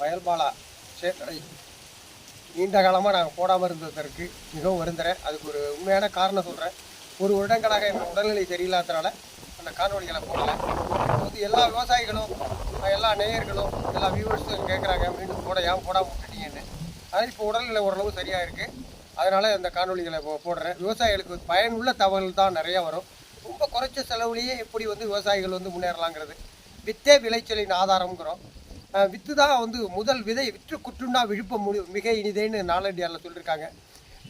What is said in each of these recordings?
வயல்பாலா சேத்தடை நீண்ட காலமாக நாங்கள் போடாமல் இருந்ததற்கு மிகவும் வருந்துறேன். அதுக்கு ஒரு உண்மையான காரணம் சொல்கிறேன் ஒரு வருடங்களாக என் உடல்நிலை சரியில்லாதனால அந்த காணொலிகளை போடலை. வந்து எல்லா விவசாயிகளும் எல்லா நேயர்களும் எல்லா வியூவர்ஸும் கேட்குறாங்க மீண்டும் போட ஏன் போடாமல் விட்டுட்டீங்கன்னு. ஆனால் இப்போ உடல்நிலை ஓரளவு சரியாக இருக்குது அதனால் அந்த காணொலிகளை போ- போடுறேன். விவசாயிகளுக்கு பயனுள்ள தகவல் தான் நிறையா வரும். ரொம்ப குறைச்ச செலவுலேயே எப்படி வந்து விவசாயிகள் வந்து முன்னேறலாங்கிறது. வித்தே விளைச்சலின் ஆதாரம்ங்கிறோம். வித்து தான் வந்து முதல் விதை விற்று குற்றுண்டா விழுப்பம் முடி மிக இனிதேன்னு நாலண்டியாரில் சொல்லியிருக்காங்க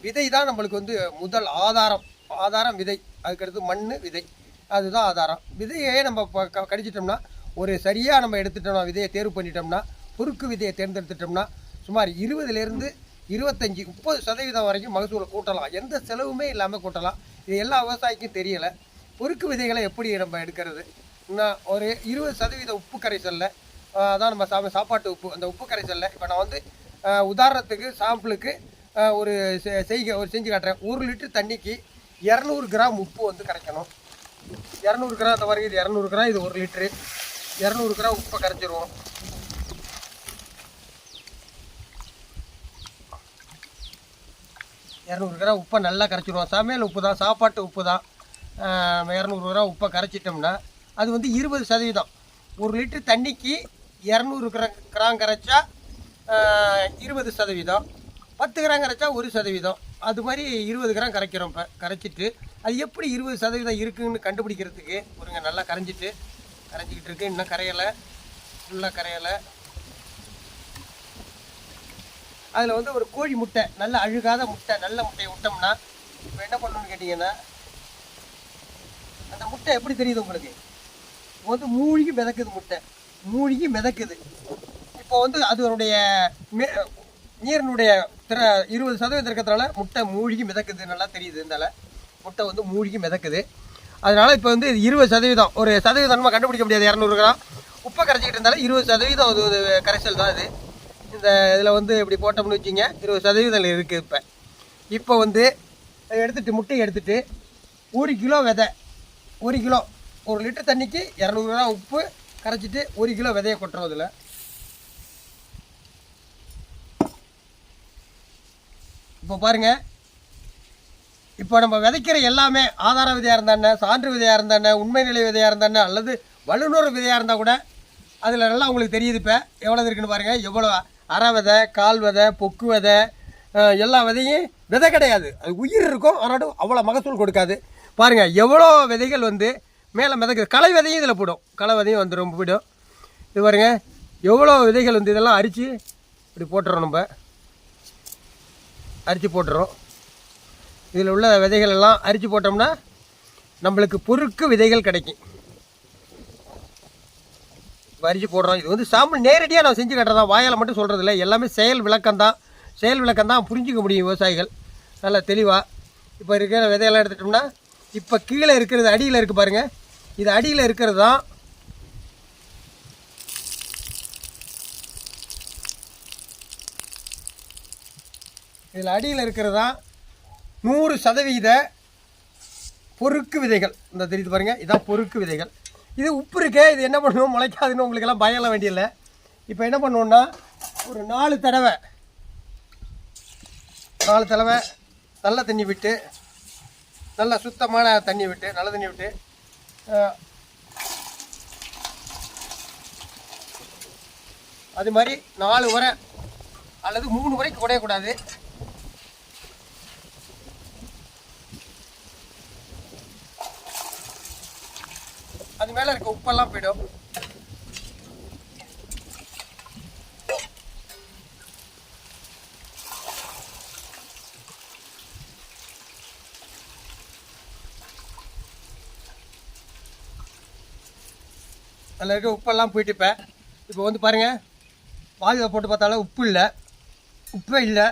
விதை தான் நம்மளுக்கு வந்து முதல் ஆதாரம். ஆதாரம் விதை. அதுக்கடுத்து மண் விதை. அதுதான் ஆதாரம். விதையே நம்ம க- கடிச்சிட்டோம்னா ஒரு சரியாக நம்ம எடுத்துட்டோம்னா விதையை தேர்வு பண்ணிட்டோம்னா குறுக்கு விதையை தேர்ந்தெடுத்துட்டோம்னா சுமார் இருபதுலேருந்து இருபத்தஞ்சி முப்பது சதவீதம் வரைக்கும் மகசூலை கூட்டலாம். எந்த செலவுமே இல்லாமல் கூட்டலாம். இது எல்லா விவசாயிக்கும் தெரியலை. பொறுக்கு விதைகளை எப்படி நம்ம எடுக்கிறது? இன்னும் ஒரு இருபது சதவீத உப்பு கரைசலில் அதான் நம்ம சா சாப்பாட்டு உப்பு அந்த உப்பு கரைசலில். இப்போ நான் வந்து உதாரணத்துக்கு சாம்பிளுக்கு ஒரு செ- செய்க ஒரு செஞ்சு காட்டுறேன். ஒரு லிட்டர் தண்ணிக்கு இரநூறு கிராம் உப்பு வந்து கரைக்கணும். இரநூறு கிராம் அந்த மாதிரி இது இரநூறு கிராம் இது ஒரு லிட்ரு இரநூறு கிராம் உப்பை கரைச்சிருவோம். இரநூறு கிராம் உப்பை நல்லா கரைச்சிடுவோம் சமையல் உப்பு தான் சாப்பாட்டு உப்பு தான். இரநூறு கிராம் உப்பை கரைச்சிட்டோம்னா அது வந்து இருபது சதவீதம். ஒரு லிட்டர் தண்ணிக்கு இரநூறு கிரா கிராம் கரைச்சா இருபது சதவீதம். பத்து கிராம் கரைச்சா ஒரு சதவீதம். அது மாதிரி இருபது கிராம் கரைக்கிறோம் இப்போ கரைச்சிட்டு. அது எப்படி இருபது சதவீதம் இருக்குதுன்னு கண்டுபிடிக்கிறதுக்கு ஒருங்க நல்லா கரைஞ்சிட்டு கரைஞ்சிக்கிட்டு இருக்கு. இன்னும் கரையலை. ஃபுல்லாக கரையலை. அதில் வந்து ஒரு கோழி முட்டை நல்ல அழுகாத முட்டை நல்ல முட்டையை விட்டோம்னா இப்போ என்ன பண்ணணும்னு கேட்டிங்கன்னா அந்த முட்டை எப்படி தெரியுது உங்களுக்கு? வந்து மூழ்கி மிதக்குது முட்டை. மூழ்கி மிதக்குது. இப்போ வந்து அதனுடைய மே- நீரினுடைய திற இருபது சதவீதம் இருக்கிறதுனால முட்டை மூழ்கி மிதக்குது நல்லா தெரியுது இருந்தால முட்டை வந்து மூழ்கி மிதக்குது. அதனால் இப்போ வந்து இருபது சதவீதம். ஒரு சதவீதம் நம்ம கண்டுபிடிக்க முடியாது. இரநூறு கிராம். உப்பை கரைச்சிக்கிட்டு இருந்தாலும் இருபது சதவீதம் அது ஒரு கரைசல் தான் இது இந்த இதில் வந்து இப்படி போட்டோம்னு வச்சிங்க இருபது சதவீதம் இருக்குது இப்போ. இப்போ வந்து அதை முட்டையை எடுத்துகிட்டு ஒரு கிலோ விதை ஒரு கிலோ ஒரு லிட்டர் தண்ணிக்கு இரநூறு கிராம் உப்பு கரைச்சிட்டு ஒரு கிலோ விதையை கொட்டுறோம் இதில் இப்போ பாருங்க. இப்போ நம்ம விதைக்கிற எல்லாமே ஆதார விதையாக இருந்தானே சான்று விதையாக இருந்தானே உண்மை நிலை விதையாக இருந்தானே அல்லது வல்லுநர் விதையாக இருந்தால் கூட அதில் நல்லா உங்களுக்கு தெரியுது இப்போ எவ்வளோ இருக்குன்னு பாருங்கள் எவ்வளோ அரை விதை கால் விதை பொக்கு விதை எல்லா விதையும் விதை கிடையாது. அது உயிர் இருக்கும் ஆனாலும் அவ்வளோ மகசூல் கொடுக்காது. பாருங்கள் எவ்வளோ விதைகள் வந்து மேலே மிதக்குது. களை விதையும் இதில் போடும். களை விதையும் வந்துடும் போயிடும். இது பாருங்க எவ்வளோ விதைகள் வந்து இதெல்லாம் அரித்து இப்படி போட்டுறோம் நம்ம. அரித்து போட்டுறோம். இதில் உள்ள விதைகள் எல்லாம் அரித்து போட்டோம்னா நம்மளுக்கு பொறுக்கு விதைகள் கிடைக்கும். அரிச்சு போடுறோம். இது வந்து சாம்பிள் நேரடியாக நான் செஞ்சு கட்டுறதா வாயால் மட்டும் சொல்கிறது இல்லை எல்லாமே செயல் விளக்கம் தான் செயல் விளக்கம் தான் புரிஞ்சிக்க முடியும் விவசாயிகள். நல்லா தெளிவாக இப்போ இருக்கிற விதையெல்லாம் எடுத்துட்டோம்னா இப்போ கீழே இருக்கிறது அடியில் இருக்குது பாருங்கள் இது அடியில் இருக்கிறது தான் இதில் அடியில் இருக்கிறது தான் நூறு சதவீத பொறுக்கு விதைகள். இந்த தெரியுது பாருங்க இதான் பொறுக்கு விதைகள். இது உப்பு இருக்கே இது என்ன பண்ணுவோம் முளைக்காதுன்னு உங்களுக்கெல்லாம் பயம்லாம் வேண்டியதில்லை. இப்போ என்ன பண்ணுவோம்னா ஒரு நாலு தடவை நாலு தடவை நல்ல தண்ணி விட்டு நல்ல சுத்தமான தண்ணி விட்டு நல்ல தண்ணி விட்டு அது மாதிரி நாலு முறை அல்லது மூணு முறைக்கு குடையக்கூடாது. அது மேலே இருக்க உப்பெல்லாம் போயிடும். அதில் இருக்க உப்பெல்லாம் போயிட்டு இப்போ இப்போ வந்து பாருங்கள் வாயுவை போட்டு பார்த்தாலும் உப்பு இல்லை. உப்பே இல்லை.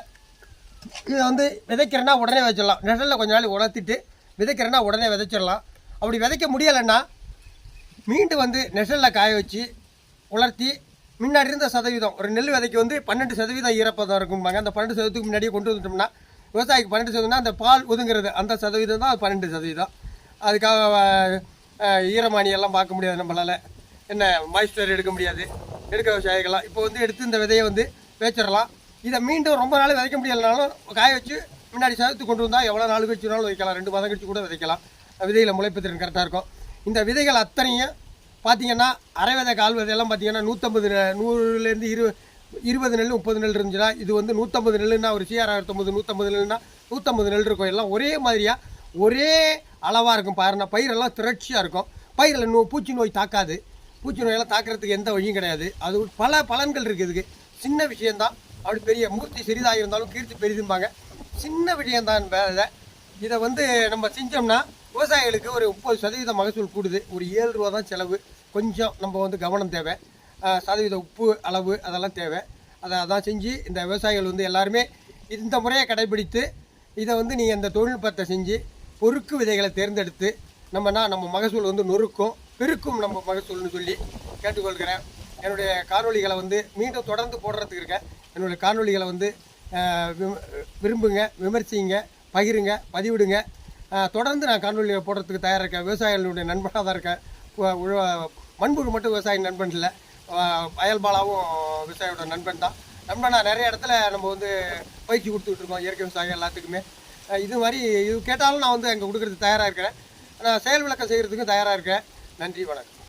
இதை வந்து விதைக்கிறேன்னா உடனே விதைச்சிடலாம். நிழலில் கொஞ்ச நாள் உலர்த்திட்டு விதைக்கிறேன்னா உடனே விதைச்சிடலாம். அப்படி விதைக்க முடியலைன்னா மீண்டும் வந்து நெசலில் காய வச்சு உலர்த்தி முன்னாடி இருந்த சதவீதம் ஒரு நெல் விதைக்கு வந்து பன்னெண்டு சதவீதம் ஈரப்பதம் இருக்கும்பாங்க. அந்த பன்னெண்டு சதவீதத்துக்கு முன்னாடியே கொண்டு வந்துட்டோம்னா விவசாயிக்கு பன்னெண்டு சதவீதம்னா அந்த பால் ஒதுங்கிறது அந்த சதவீதம் தான் பன்னெண்டு சதவீதம். அதுக்காக ஈரமானியெல்லாம் எல்லாம் பார்க்க முடியாது நம்மளால். என்ன மாய்ஸ்டர் எடுக்க முடியாது. எடுக்க விவசாயிகள்லாம் இப்போ வந்து எடுத்து இந்த விதையை வந்து வச்சிடலாம் இதை மீண்டும் ரொம்ப நாள் விதைக்க முடியலனாலும் காய வச்சு முன்னாடி சேர்த்து கொண்டு வந்தால் எவ்வளோ நாள் கழிச்சுனாலும் வைக்கலாம் ரெண்டு மாதம் கழிச்சு கூட விதைக்கலாம். விதையில் முளைப்பு திறன் கரெக்டாக இருக்கும். இந்த விதைகள் அத்தனையும் பார்த்தீங்கன்னா அரை விதை கால் விதையெல்லாம் பார்த்தீங்கன்னா நூற்றம்பது நூறுலேருந்து இரு இருபது நெல் முப்பது நெல் இருந்துச்சுன்னா இது வந்து நூற்றம்பது நெல்லுன்னா ஒரு சிஆர் ஆயிரத்தொம்பது நூற்றம்பது நெல்னா நூற்றம்பது நெல் இருக்கும். எல்லாம் ஒரே மாதிரியாக ஒரே அளவாக இருக்கும். பாருன்னா பயிரெல்லாம் திரட்சியாக இருக்கும். பயிரில் நோ பூச்சி நோய் தாக்காது. பூச்சி நோயெல்லாம் தாக்குறதுக்கு எந்த வழியும் கிடையாது. அது பல பலன்கள் இருக்குது இதுக்கு. சின்ன விஷயந்தான் அப்படி பெரிய மூர்த்தி சிறிதாக இருந்தாலும் கீர்த்தி பெரிதும்பாங்க. சின்ன விஷயம்தான் வேலை இதை வந்து நம்ம செஞ்சோம்னா விவசாயிகளுக்கு ஒரு முப்பது சதவீத மகசூல் கூடுது. ஒரு ஏழு ரூபா தான் செலவு. கொஞ்சம் நம்ம வந்து கவனம் தேவை. சதவீத உப்பு அளவு அதெல்லாம் தேவை. அதை அதான் செஞ்சு இந்த விவசாயிகள் வந்து எல்லாருமே இந்த முறையை கடைபிடித்து இதை வந்து நீங்கள் இந்த தொழில்நுட்பத்தை செஞ்சு பொறுக்கு விதைகளை தேர்ந்தெடுத்து நம்மனா நம்ம மகசூல் வந்து நொறுக்கும். பெருக்கும் நம்ம மகசூல்னு சொல்லி கேட்டுக்கொள்கிறேன். என்னுடைய காணொலிகளை வந்து மீண்டும் தொடர்ந்து போடுறதுக்கு இருக்கேன். என்னுடைய காணொலிகளை வந்து விரும்புங்க விமர்சிங்க பகிருங்க பதிவிடுங்க. தொடர்ந்து நான் காணொலியை போடுறதுக்கு தயாராக இருக்கேன் விவசாயிகளுடைய நண்பனாக தான் இருக்கேன் உழ- மண்புழு மட்டும் விவசாயி நண்பன் இல்லை. அயல்பாலாவும் விவசாயியோட நண்பன் தான். நண்பனா நிறைய இடத்துல நம்ம வந்து பயிற்சி கொடுத்துட்ருக்கோம் இயற்கை விவசாயம் எல்லாத்துக்குமே. இது மாதிரி இது கேட்டாலும் நான் வந்து அங்கே கொடுக்குறதுக்கு தயாராக இருக்கிறேன். நான் செயல் விளக்கம் செய்கிறதுக்கும் தயாராக இருக்கேன். நன்றி வணக்கம்.